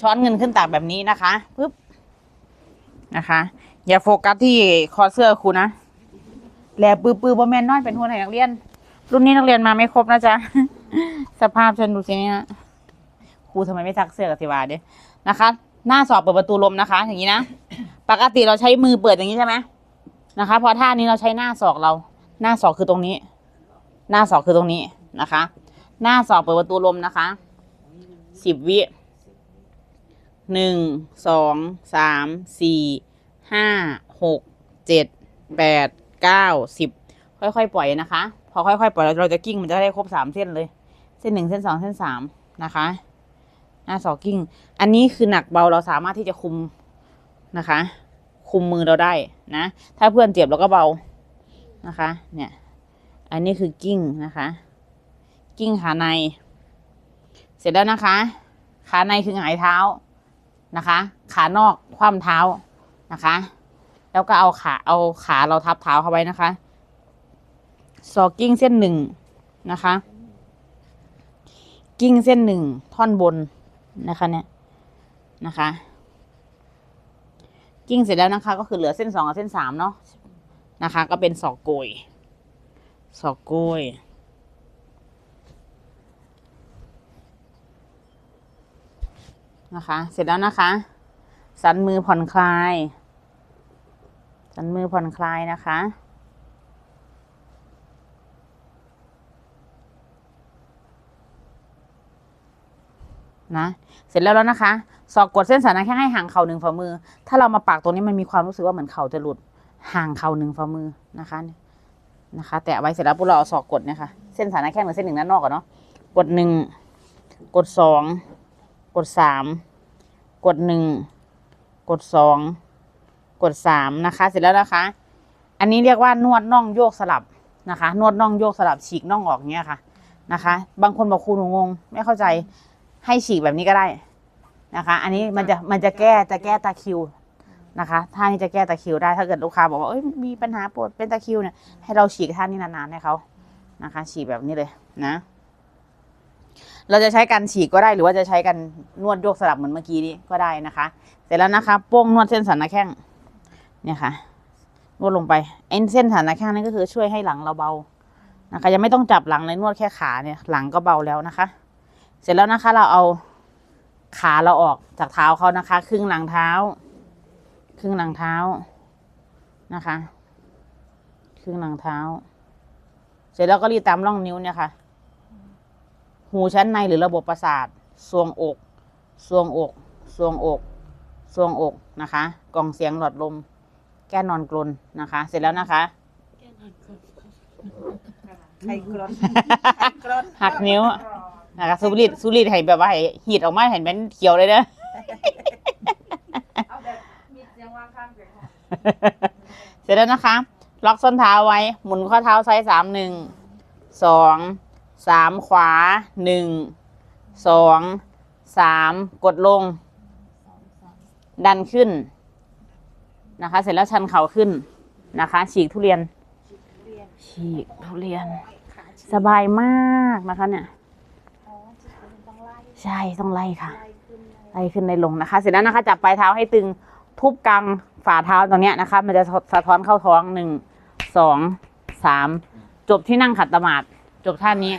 ช้อนเงินขึ้นตักแบบนี้นะคะปึ๊บนะคะ อย่าโฟกัสที่คอเสื้อครูนะแลปื้อปื้อบอแมนน้อยเป็นหัวไหนนักเรียน รุ่นนี้นักเรียนมาไม่ครบนะจ๊ะสภาพฉันดูสิเนี่ยครูทำไมไม่ซักเสื้อกับสิวาเด้นะคะ หน้าสอบเปิดประตูลมนะคะ อย่างนี้นะปกติเราใช้มือเปิดอย่างนี้ใช่ไหมนะคะ พอท่านี้เราใช้หน้าศอกเรา หน้าศอกคือตรงนี้ หน้าศอกคือตรงนี้นะคะ หน้าศอกเปิดประตูลมนะคะสิบวิ หนึ่งสองสามสี่ห้าหกเจ็ดแปดเก้าสิบค่อยๆ ปล่อยนะคะ พอค่อยๆ ปล่อยเราจะกิ้งมันจะได้ครบสามเส้นเลย เส้นหนึ่งเส้นสองเส้นสามนะคะหน้าสอกิ้ง อันนี้คือหนักเบาเราสามารถที่จะคุมนะคะ คุมมือเราได้นะ ถ้าเพื่อนเจ็บเราก็เบานะคะ เนี่ย อันนี้คือกิ้งนะคะ กิ้งขาใน เสร็จแล้วนะคะ ขาในคือหงายเท้า นะคะ ขานอกคว่ำเท้านะคะ แล้วก็เอาขาเอาขาเราทับเท้าเข้าไว้นะคะซอกิ้งเส้นหนึ่งนะคะ กิ้งเส้นหนึ่งท่อนบนนะคะเนี่ยนะคะ กิ้งเสร็จแล้วนะคะ ก็คือเหลือเส้นสองกับเส้นสามเนาะนะคะ ก็เป็นศอกโกยศอกโกย นะคะ เสร็จแล้วนะคะ สันมือผ่อนคลาย สันมือผ่อนคลายนะคะนะเสร็จแล้วแล้วนะคะ สอกกดเส้นสันนะแค่ให้ห่างเข่าหนึ่งฝ่ามือ ถ้าเรามาปักตรงนี้มันมีความรู้สึกว่าเหมือนเข่าจะหลุดห่างเข่าหนึ่งฝ่ามือนะคะนะคะ แตะไว้เสร็จแล้วพวกเราเอาสอกกดเนี่ยค่ะเส้นสันนะแค่เหมือนเส้นหนึ่งด้านนอกอะเนาะกดหนึ่งกดสอง ดสามกดหนึ่งกดสองกดสามนะคะ เสร็จแล้วนะคะ อันนี้เรียกว่านวดน่องโยกสลับนะคะ นวดน่องโยกสลับฉีกน่องออกเนี้ยค่ะนะคะ บางคนบอกครูหนูงง ไม่เข้าใจให้ฉีกแบบนี้ก็ได้นะคะ อันนี้มันจะมันจะแก้จะแก้ตาคิวนะคะท่านี้จะแก้ตาคิวได้ถ้าเกิดลูกค้าบอกว่าเอ้ยมีปัญหาปวดเป็นตาคิวเนี่ยให้เราฉีกท่านี้นานๆให้เขานะคะ ฉีกแบบนี้เลยนะ เราจะใช้การฉีกก็ได้หรือว่าจะใช้กันนวดโยกสลับเหมือนเมื่อกี้นี้ก็ได้นะคะ เสร็จแล้วนะคะโป้งนวดเส้นสันหน้าแข้งเนี่ยค่ะนวดลงไปเอ็นเส้นสันหน้าแข้งนี่ก็คือช่วยให้หลังเราเบานะคะ ยังไม่ต้องจับหลังเลยนวดแค่ขาเนี่ยหลังก็เบาแล้วนะคะ เสร็จแล้วนะคะเราเอาขาเราออกจากเท้าเขานะคะ ครึ่งหลังเท้า ครึ่งหลังเท้านะคะ ครึ่งหลังเท้า เสร็จแล้วก็รีดตามร่องนิ้วเนี่ยค่ะ หูชั้นในหรือระบบประสาททรวงอกทรวงอกทรวงอกทรวงอกนะคะ กล่องเสียงหลอดลม แก้นอนกลนนะคะ เสร็จแล้วนะคะไข่กรอนกรอนหักนิ้วนะคะสูบรีดสูบรีดให้แบบว่าให้หีดออกมาเห็นเป็นเขียวเลยเด้อเอาแบบมีเสียงวางข้างเสียงเสร็จแล้วนะคะ ล็อกส้นเท้าไว้ หมุนข้อเท้าซ้ายสามหนึ่งสอง สามขวาหนึ่งสองสามกดลง ดันขึ้นนะคะ เสร็จแล้วชันเข่าขึ้นนะคะ ฉีกทุเรียน ฉีกทุเรียน สบายมากนะคะเนี่ยอ๋อจิตมันต้องไล่ใช่ต้องไล่ค่ะไล่ขึ้นเลยไล่ขึ้นลงนะคะ เสร็จแล้วนะคะจับปลายเท้าให้ตึงทุบกลางฝ่าเท้าตรงเนี้ยนะคะ มันจะสะท้อนเข้าท้องหนึ่งสองสามจบที่นั่งขัดสมาธ จบท่านี้